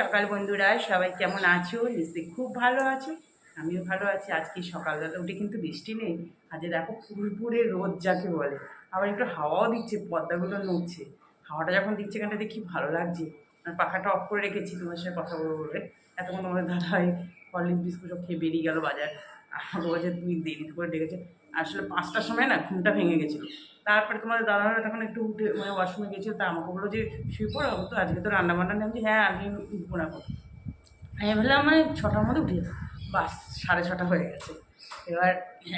সকাল বন্ধুরা, সবাই কেমন আছো? নিশ্চয়ই খুব ভালো আছো। আমিও ভালো আছি। আজকে সকালবেলা উঠে কিন্তু বৃষ্টি নেই। আজকে দেখো ফুরফুরে রোদ যাকে বলে। আবার একটু হাওয়াও দিচ্ছে পর্দাগুলো নড়ছে। হাওয়াটা যখন দিচ্ছে এখানটা দেখি ভালো লাগছে। আর পাখাটা অফ করে রেখেছি, তোমার সাথে কথা বলব বলে। এতক্ষণ তোমাদের দাদাই হরলিক্স বিস্কুট খেয়ে বেরিয়ে গেল বাজার। আর বলছে, তুমি দেরি করে ডেকেছে। আসলে পাঁচটার সময় না, ঘুমটা ভেঙে গেছিল। তারপরে তোমাদের দাদারা তখন একটু উঠে মানে ওয়াশরুমে গেছিল তা আমাকে বলল যে, শুয়ে পড়ো তো আজকে তো রান্না বান্না নেই। আমি হ্যাঁ আমি উঠবো না। আমি ভাবলাম মানে ছটার মধ্যে উঠে বাস, সাড়ে ছটা হয়ে গেছে। এবার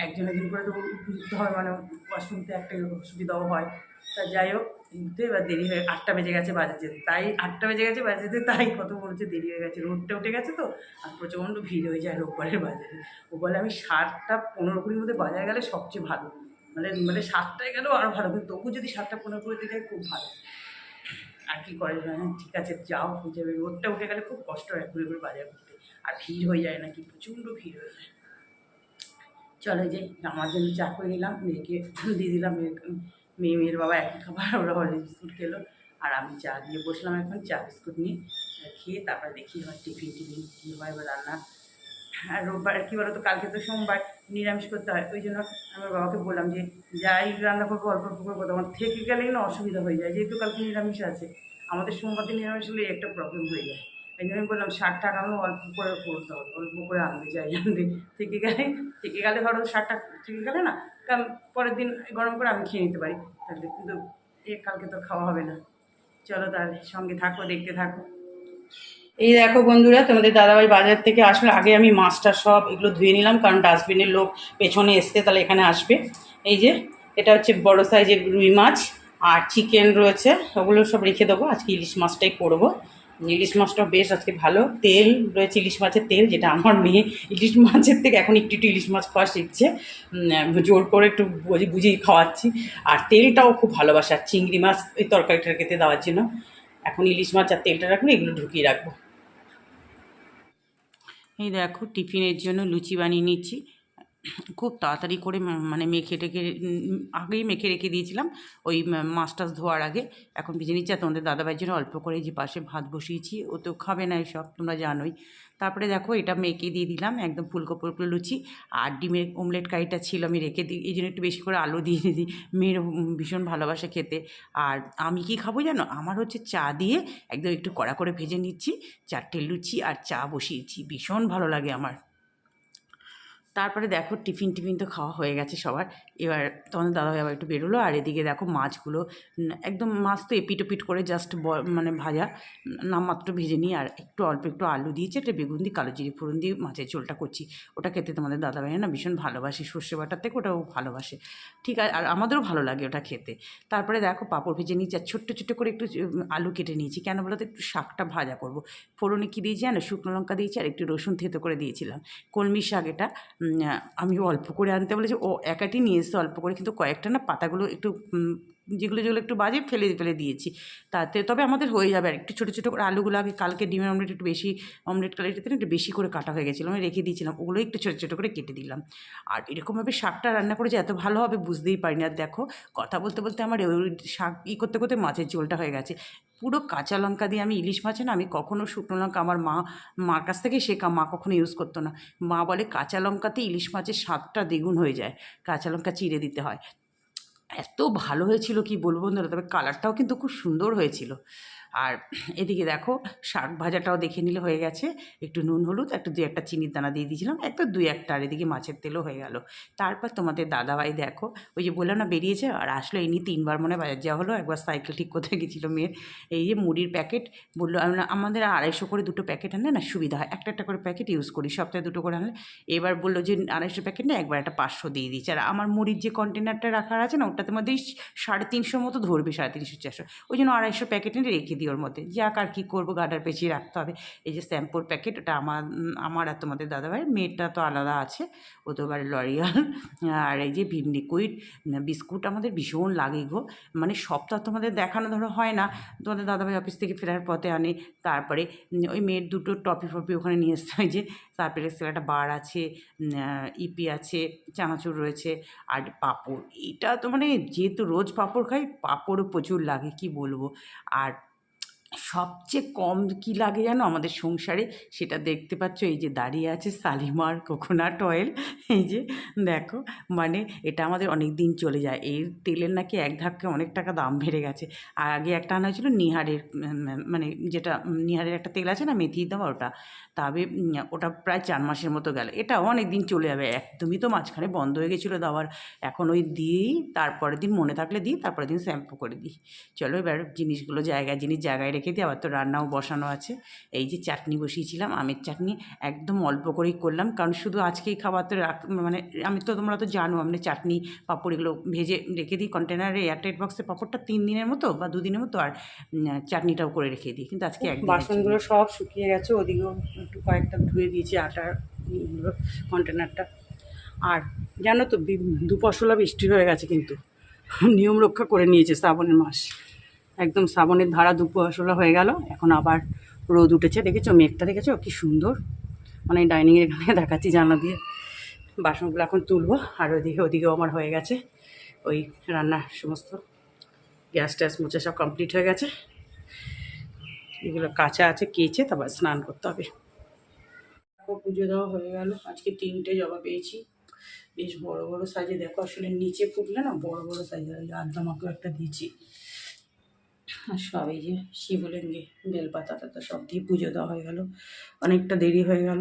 একজন একজন করে তো উঠতে হয় মানে ওয়াশরুমতে একটা সুবিধাও হয়। তা যাই হোক, উঠতে এবার দেরি হয়ে, আটটা বেজে গেছে বাজে যেতে। তাই আটটা বেজে গেছে বাজে যেতে, তাই কত বলছে, দেরি হয়ে গেছে, রোদটা উঠে গেছে তো? আর প্রচণ্ড ভিড় হয়ে যায় রোববারের বাজারে। ও বলে আমি সাতটা পনেরো কুড়ির মধ্যে বাজারে গেলে সবচেয়ে ভালো। মানে মানে সাতটায় গেলেও আরও ভালো, কিন্তু তবু যদি সাতটা পনেরো কুড়িতে যায় খুব ভালো। আর কি করে হ্যাঁ ঠিক আছে, যাও হয়ে যাবে রোদটা উঠে গেলে খুব কষ্ট হয় ঘুরে ঘুরে বাজার করতে আর ভিড় হয়ে যায় নাকি, প্রচণ্ড ভিড় হয়ে যায়। চলে যাই আমার জন্য চা করে নিলাম, মেয়েকে দিয়ে দিলাম, মেয়ে মেয়ে, মেয়ের বাবা একই খাবার, ওরা হলে বিস্কুট খেলো। আর আমি চা দিয়ে বসলাম এখন, চা বিস্কুট নিয়ে, খেয়ে তারপরে দেখি এবার টিফিন টিফিন কী হয় এবার রান্না। আর রোববার কী বলো তো কালকে তো সোমবার নিরামিষ করতে হয়। ওই জন্য আমার বাবাকে বললাম যে, যাই রান্না করব, অল্প অল্প করব। তখন থেকে গেলেই না অসুবিধা হয়ে যায়, যেহেতু কালকে নিরামিষ আছে। আমাদের সোমবার দিন নিরামিষ হলে একটা প্রবলেম হয়ে যায়। এই জন্য আমি বললাম ষাট টাকা আমি অল্প করে করতে হবে, অল্প করে আনতে চাই আনতে। থেকে গেলে থেকে গেলে ধরো ষাট টাকা থেকে গেলে না কারণ পরের দিন গরম করে আমি খেয়ে নিতে পারি। তাহলে কিন্তু এ কালকে তো খাওয়া হবে না। চলো তাহলে সঙ্গে থাকো, দেখতে থাকো। এই দেখো বন্ধুরা, তোমাদের দাদাভাই বাজার থেকে আসলে আগে আমি মাছটা সব এগুলো ধুয়ে নিলাম, কারণ ডাস্টবিনের লোক পেছনে এসছে, তাহলে এখানে আসবে। এই যে, এটা হচ্ছে বড় সাইজের রুই মাছ, আর চিকেন রয়েছে, ওগুলো সব রেখে দেবো। আজকে ইলিশ মাছটাই করব। ইলিশ মাছটা বেশ আজকে ভালো। তেল রয়েছে ইলিশ মাছের তেল, যেটা আমার মেয়ে ইলিশ মাছের থেকে এখন একটু একটু ইলিশ মাছ খাওয়া শিখছে। জোর করে একটু বুঝি, বুঝিয়ে খাওয়াচ্ছি। আর তেলটাও খুব ভালোবাসে চিংড়ি মাছ ওই তরকারি খেতে দেওয়ার জন্য। এখন ইলিশ মাছ আর তেলটা রাখব, এগুলো ঢুকিয়ে রাখব। এই দেখো টিফিনের জন্য লুচি বানিয়ে নিচ্ছি। খুব তাড়াতাড়ি করে মানে মেখে টেখে আগেই মেখে রেখে দিয়েছিলাম। ওই মাছ টাছ ধোয়ার আগে। এখন ভেজে নিচ্ছি তোমাদের দাদাভাইয়ের জন্য অল্প করে যে পাশে ভাত বসিয়েছি, ও তো খাবে না এসব, তোমরা জানোই। তারপরে দেখো, এটা মেখে দিয়ে দিলাম, একদম ফুলকো ফুলকো লুচি আর ডিমের অমলেট কারিটা ছিল, আমি রেখে দিই। এই জন্য একটু বেশি করে আলু দিয়ে দিই। মেয়ের ভীষণ ভালোবাসে খেতে। আর আমি কি খাব জানো? আমার হচ্ছে চা দিয়ে একদম একটু কড়া করে ভেজে নিচ্ছি, চারটে লুচি আর চা বসিয়েছি। ভীষণ ভালো লাগে আমার। তারপরে দেখো টিফিন টিফিন তো খাওয়া হয়ে গেছে সবার। এবার তোমাদের দাদাভাই আবার একটু বেরোলো, আর এদিকে দেখো মাছগুলো একদম মাছ তো এপিট ওপিট করে জাস্ট ব মানে ভাজা, নামমাত্র ভেজে নিই আর একটু অল্প একটু আলু দিয়েছি, একটা বেগুন দিয়ে, কালো জিরে ফোড়ন দিয়ে মাছের ঝোলটা করছি। ওটা খেতে তোমাদের দাদাভাই না ভীষণ ভালোবাসে, সর্ষে বাটার থেকে ওটাও ভালোবাসে। ঠিক আছে আর আমাদেরও ভালো লাগে ওটা খেতে। তারপরে দেখো পাঁপড় ভেজে নিয়েছি, আর ছোট্ট ছোট্ট করে একটু আলু কেটে নিয়েছি। কেন বলো তো, একটু শাকটা ভাজা করব। ফোড়নে কী দিয়েছি জানো? শুকনো লঙ্কা দিয়েছি, আর একটু রসুন থেতো করে দিয়েছিলাম। কলমি শাক এটা আমি অল্প করে আনতে বলেছি। ও একাটি নিয়ে এসছে অল্প করে, কিন্তু কয়েকটা না পাতাগুলো একটু যেগুলো যেগুলো একটু বাজে ফেলে ফেলে দিয়েছি। তাতে, তবে আমাদের হয়ে যাবে আর একটু ছোটো ছোটো করে আলুগুলো আগে কালকে ডিমের অমলেট একটু বেশি অমলেট কালারটাতে একটু বেশি করে কাটা হয়ে গেছিল। আমি রেখে দিয়েছিলাম, ওগুলো একটু ছোটো ছোটো করে কেটে দিলাম। আর এরকমভাবে শাকটা রান্না করে যে এত ভালো হবে বুঝতেই পারিনি। আর দেখো, কথা বলতে বলতে আমার শাক ই করতে করতে মাছের ঝোলটা হয়ে গেছে। পুরো কাঁচা লঙ্কা দিয়ে আমি ইলিশ মাছে, না, আমি কখনো শুকনো লঙ্কা আমার মা, মার কাছ থেকেই শেখা, মা কখনো ইউজ করতো না। মা বলে, কাঁচা লঙ্কাতে ইলিশ মাছের স্বাদটা দ্বিগুণ হয়ে যায়। কাঁচা লঙ্কা চিড়ে দিতে হয়। এত ভালো হয়েছিল কি বলব বন্ধুরা? তবে কালারটাও কিন্তু খুব সুন্দর হয়েছিল। আর এদিকে দেখো, শাক ভাজাটাও দেখে নিলে হয়ে গেছে। একটু নুন, হলুদ, একটু দু একটা চিনির দানা দিয়ে দিয়েছিলাম একটা দুই একটা, আর এদিকে মাছের তেলও হয়ে গেল। তারপর তোমাদের দাদাভাই দেখো, ওই যে বললাম না বেরিয়েছে, আর আসলো এই নিয়ে তিনবার মনে বাজার যাওয়া হলো, একবার সাইকেল ঠিক করতে গেছিল মেয়ের। এই যে মুড়ির প্যাকেট, বলল আমাদের আড়াইশো করে দুটো প্যাকেট আনলে না সুবিধা হয়, একটা একটা করে প্যাকেট ইউজ করি, সপ্তাহে দুটো করে আনলে। এবার বলল যে, আড়াইশো প্যাকেট না, একবার একটা পাঁচশো দিয়ে দিচ্ছে আর আমার মুড়ির যে কন্টেনারটা রাখার আছে না, ওটাতে মধ্যেই সাড়ে তিনশো মতো ধরবে, সাড়ে তিনশো, চারশো। ওই জন্য আড়াইশো প্যাকেট এনে রেখে দিই ওর মধ্যে। যাক আর কী করব গাডার পেঁচিয়ে রাখতে হবে। এই যে শ্যাম্পুর প্যাকেট, ওটা আমার আমার আর তোমাদের দাদাভাইয়ের মেয়েরটা তো আলাদা আছে। ও তো এবার লরিয়াল। আর এই যে ভিম লিকুইড, বিস্কুট আমাদের ভীষণ লাগে গো। মানে সপ্তাহ তোমাদের দেখানো ধরো হয় না। তোমাদের দাদাভাই অফিস থেকে ফেরার পথে আনে। তারপরে ওই মেয়ের দুটো টপি ফপি ওখানে নিয়ে এসতে হয় যে তারপরে একটা বার আছে ইপি আছে, চানাচুর রয়েছে, আর পাঁপড়। এটা তো মানে যেহেতু রোজ পাঁপড় খাই, পাঁপড়ও প্রচুর লাগে, কি বলব? আর সবচেয়ে কম কি লাগে জানো? আমাদের সংসারে সেটা দেখতে পাচ্ছ, এই যে দাঁড়িয়ে আছে শালিমার কোকোনাট অয়েল। এই যে দেখো মানে এটা আমাদের অনেক দিন চলে যায়। এর তেলের নাকি এক ধাক্কে অনেক টাকা দাম বেড়ে গেছে। আর আগে একটা আনা হয়েছিল নিহারের মানে যেটা নিহারের একটা তেল আছে না, মেথি দেওয়া ওটা। তবে ওটা প্রায় চার মাসের মতো গেল। এটা অনেক দিন চলে যাবে। একদমই তো মাঝখানে বন্ধ হয়ে গেছিল দেওয়ার। এখন ওই দিই, তারপরের দিন মনে থাকলে দিই, তারপরের দিন শ্যাম্পু করে দিই। চলো এবার জিনিসগুলো জায়গায়, জিনিস জায়গায় রেখে দিই আবার তো রান্নাও বসানো আছে। এই যে চাটনি বসিয়েছিলাম আমের চাটনি একদম অল্প করেই করলাম কারণ শুধু আজকেই খাবার তো রাখ মানে আমি তো তোমরা তো জানো আমি চাটনি পাঁপড় এগুলো ভেজে রেখে দিই কন্টেনারে এয়ারটাইট বক্সে পাঁপড়টা তিন দিনের মতো বা দুদিনের মতো আর চাটনিটাও করে রেখে দিই কিন্তু আজকে এক বাসনগুলো সব শুকিয়ে গেছে ওদিকেও একটু কয়েকটা ধুয়ে দিয়েছি আটার কন্টেনারটা আর জানো তো দুপশলা বৃষ্টি হয়ে গেছে কিন্তু নিয়ম রক্ষা করে নিয়েছে শ্রাবণের মাস। একদম শ্রাবণের ধারা দুপশলা হয়ে গেল। এখন আবার রোদ উঠেছে, দেখেছ? মেঘটা দেখেছ? কি সুন্দর। মানে ডাইনিংয়ের এখানে দেখাচ্ছি জানলা দিয়ে। বাসনগুলো এখন তুলবো, আর ওদিকে ওদিকেও আমার হয়ে গেছে। ওই রান্নার সমস্ত। গ্যাস ট্যাস মুছে সব কমপ্লিট হয়ে গেছে। এগুলো কাঁচা আছে, কেচে তারপর স্নান করতে হবে। পুজো দেওয়া হয়ে গেল। আজকে তিনটে জবা পেয়েছি। বেশ বড় বড় সাইজে দেখো, আসলে নিচে ফুটলে না বড় বড় সাইজের আদ্রামাকেও একটা দিয়েছি। আর সব এই যে শিবলিঙ্গে বেলপাতা টাতা সব দিয়ে পুজো দেওয়া হয়ে গেল। অনেকটা দেরি হয়ে গেল।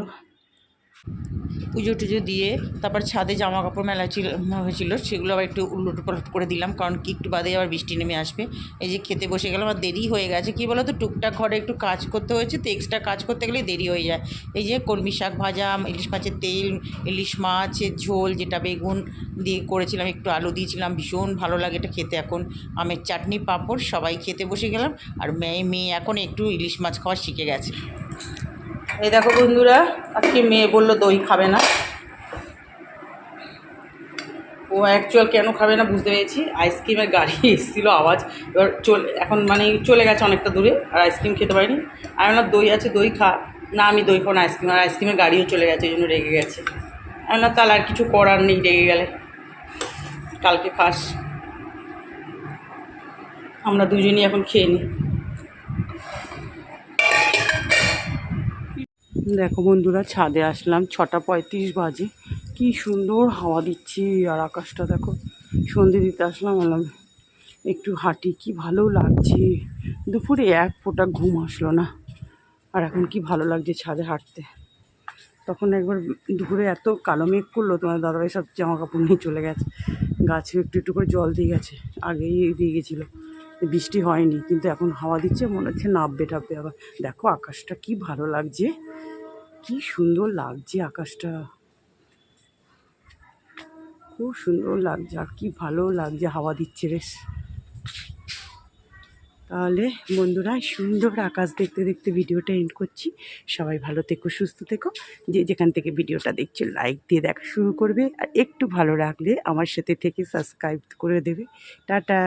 পুজো টুজো দিয়ে তারপর ছাদে জামা কাপড় মেলা ছিল, হয়েছিল, সেগুলো আবার একটু উল্লট পালট করে দিলাম, কারণ কি একটু বাদে আবার বৃষ্টি নেমে আসবে। এই যে খেতে বসে গেলাম, আর দেরি হয়ে গেছে। কী বলো তো টুকটাক ঘরে একটু কাজ করতে হয়েছে, তো এক্সট্রা কাজ করতে গেলে দেরি হয়ে যায়। এই যে কলমি শাক ভাজা, ইলিশ মাছের তেল, ইলিশ মাছের ঝোল, যেটা বেগুন দিয়ে করেছিলাম, একটু আলু দিয়েছিলাম, ভীষণ ভালো লাগে এটা খেতে। এখন আমের চাটনি, পাঁপড়, সবাই খেতে বসে গেলাম, আর মেয়ে মেয়ে এখন একটু ইলিশ মাছ খাওয়া শিখে গেছে। এই দেখো বন্ধুরা, আজকে মেয়ে বলল দই খাবে না। ও অ্যাকচুয়াল কেন খাবে না বুঝতে পেরেছি। আইসক্রিমের গাড়ি এসেছিল আওয়াজ। এবার চলে, এখন মানে চলে গেছে অনেকটা দূরে, আর আইসক্রিম খেতে পারিনি। আমি বললাম দই আছে, দই খা। না, আমি দই খাব না আইসক্রিম আর আইসক্রিমের গাড়িও চলে গেছে, এই জন্য রেগে গেছে। আমি বললাম তাহলে আর কিছু করার নেই, রেগে গেলে। কালকে খাস। আমরা দুজনই এখন খেয়ে নিই দেখো বন্ধুরা, ছাদে আসলাম, ছটা পঁয়ত্রিশ বাজে। কি সুন্দর হাওয়া দিচ্ছে আর আকাশটা, দেখো। সন্ধে দিতে আসলাম একটু হাঁটি, কি ভালো লাগছে। দুপুরে এক ফোঁটা ঘুম আসলো না, আর এখন কি ভালো লাগছে ছাদে হাঁটতে। তখন একবার দুপুরে এত কালো মেঘ করল, তোমার দাদাভাই সব জামা কাপড় নিয়ে চলে গেছে। গাছে একটু একটু করে জল দিয়ে গেছে, আগেই দিয়ে গেছিল। বৃষ্টি হয়নি, কিন্তু এখন হাওয়া দিচ্ছে, মনে হচ্ছে নাববে টাববে আবার। দেখো আকাশটা কি ভালো লাগছে। কি সুন্দর লাগছে আকাশটা। খুব সুন্দর লাগছে আর কি ভালো লাগছে, হাওয়া দিচ্ছে বেশ। তাহলে বন্ধুরা, সুন্দর আকাশ দেখতে দেখতে ভিডিওটা এন্ড করছি। সবাই ভালো থেকো, সুস্থ থেকো। যে যেখান থেকে ভিডিওটা দেখছ লাইক দিয়ে দেখা শুরু করবে। আর একটু ভালো লাগলে আমার সাথে থেকে সাবস্ক্রাইব করে দেবে। টাটা।